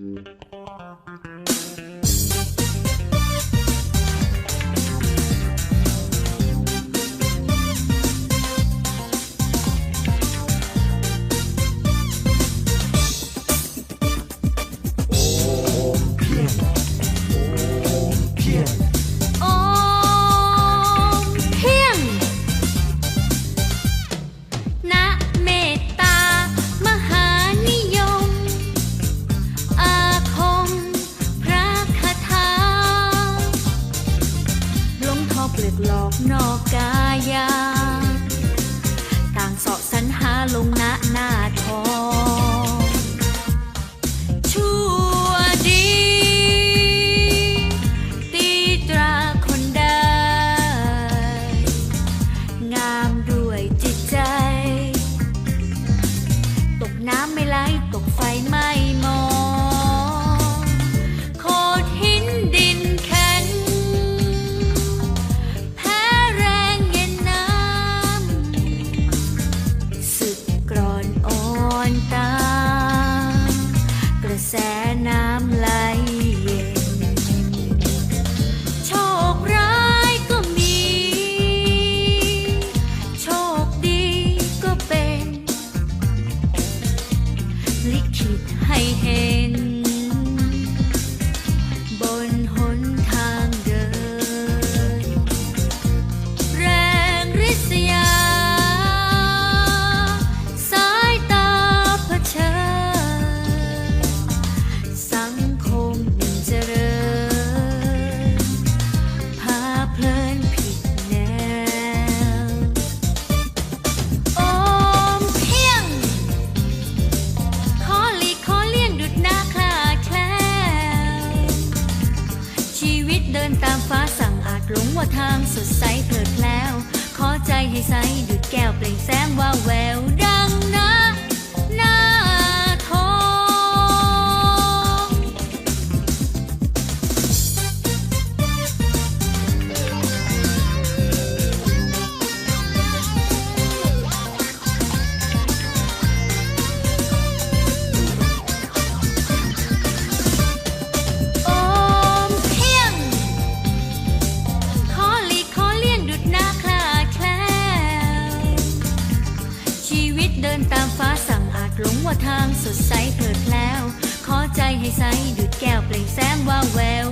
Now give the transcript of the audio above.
Mm-hmm. หลอกนอกกายา ต่างเสาะสรรหาลงหน้าหน้าทอง ก นตามฟ้าสั่งอาจหลงว่าทางสดใสเพลิดแคล้ว ขอใจให้ใสดุดแก้วเปล่งแสงว่าแวว เดินตามฟ้าสั่งอาจหลงว่าทางสดใสเพลิดแล้ว ขอใจให้ใสดุดแก้วเปล่งแสงว่าแวว